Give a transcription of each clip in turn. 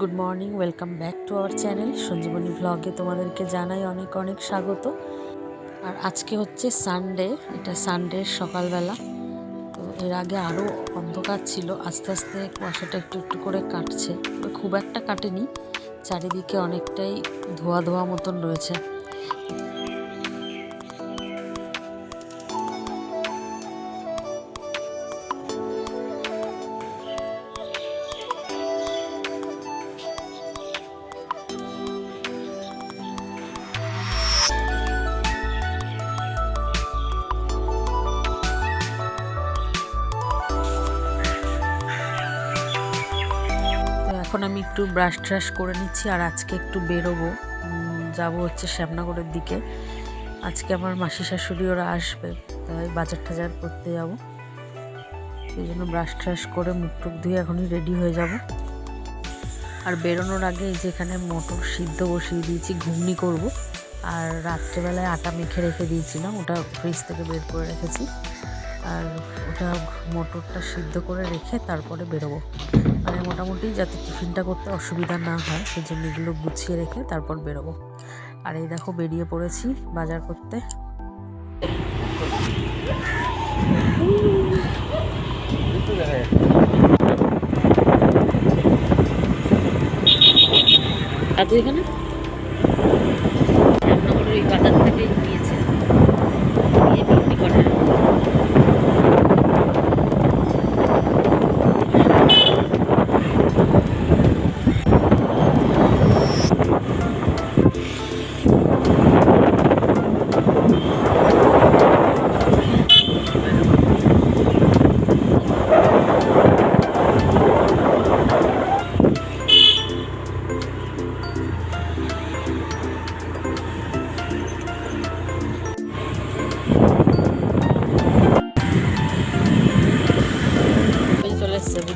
Good morning welcome back to our channel Sanjeevani ব্লগে তোমাদেরকে জানাই অনেক অনেক স্বাগত। আর আজকে হচ্ছে সানডে এটা সানডের সকালবেলা। তো এর আগে আরও অন্ধকার ছিল, আস্তে আস্তে কুয়াশাটা একটু একটু করে কাটছে। খুব একটা কাটেনি, চারিদিকে অনেকটাই ধোয়া ধোয়া মতন রয়েছে। এখন আমি একটু ব্রাশ ট্রাশ করে নিচ্ছি আর আজকে একটু বেরোবো। যাব হচ্ছে শ্যামনগরের দিকে। আজকে আমার মাসি শাশুড়ি ওরা আসবে, তাই বাজার টাজার করতে যাব। সেই জন্য ব্রাশ ট্রাশ করে মুখ টুক ধুয়ে এখনই রেডি হয়ে যাব। আর বেরোনোর আগে এই যে এখানে মটর সিদ্ধ বসিয়ে দিয়েছি, ঘুগনি করব। আর রাত্রেবেলায় আটা মেখে রেখে দিয়েছিলাম, ওটা ফ্রিজ থেকে বের করে রেখেছি। আর ওটা মটরটা সিদ্ধ করে রেখে তারপরে বেরোবো। মানে মোটামুটি যাতে টিফিনটা করতে অসুবিধা না হয় সেই জন্য এগুলো গুছিয়ে রেখে তারপর বেরোবো। আর এই দেখো বেরিয়ে পড়েছি বাজার করতে। এখানে?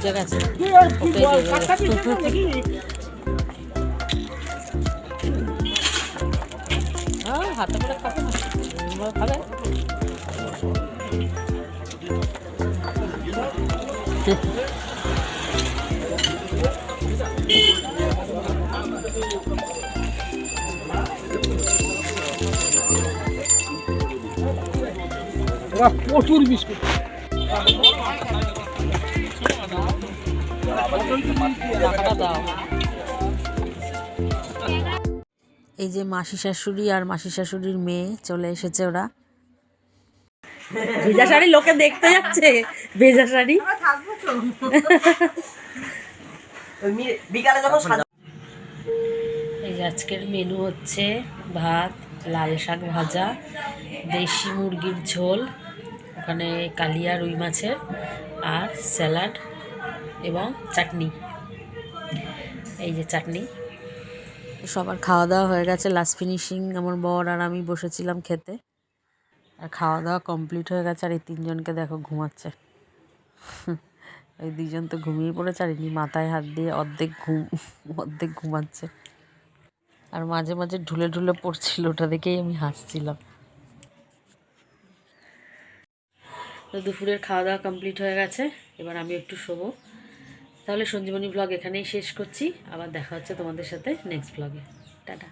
চলে এসছে বুঝে গেছে ওকে হ্যাঁ হাতে করে খাবে না এবার এই যে মাসি শাশুড়ি আর মাসি শাশুড়ির মেয়ে চলে এসেছে ওরা। ভেজা শাড়ি লোকে দেখতে যাচ্ছে। ভেজা শাড়ি। বিকালে যখন এই যে আজকের মেনু হচ্ছে ভাত লাল শাক ভাজা দেশি মুরগির ঝোল ওখানে কালিয়া রুই মাছের আর স্যালাড। এবং চাটনি। এই যে চাটনি। সবার খাওয়া দাওয়া হয়ে গেছে লাস্ট ফিনিশিং আমার বর আর আমি বসেছিলাম খেতে। আর খাওয়া দাওয়া কমপ্লিট হয়ে গেছে আর এই তিনজনকে দেখো ঘুমাচ্ছে। এই দুজন তো ঘুমিয়ে পড়েছে আর মাথায় হাত দিয়ে অর্ধেক ঘুম, অর্ধেক ঘুমাচ্ছে। আর মাঝে মাঝে ঢুলে ঢুলে পড়ছিল, ওটা দেখেই আমি হাসছিলাম। তো দুপুরের খাওয়া দাওয়া কমপ্লিট হয়ে গেছে, এবার আমি একটু শোবো। তাহলে সঞ্জীবনী ব্লগ এখানেই শেষ করছি। আবার দেখা হচ্ছে তোমাদের সাথে নেক্সট ব্লগে টাটা।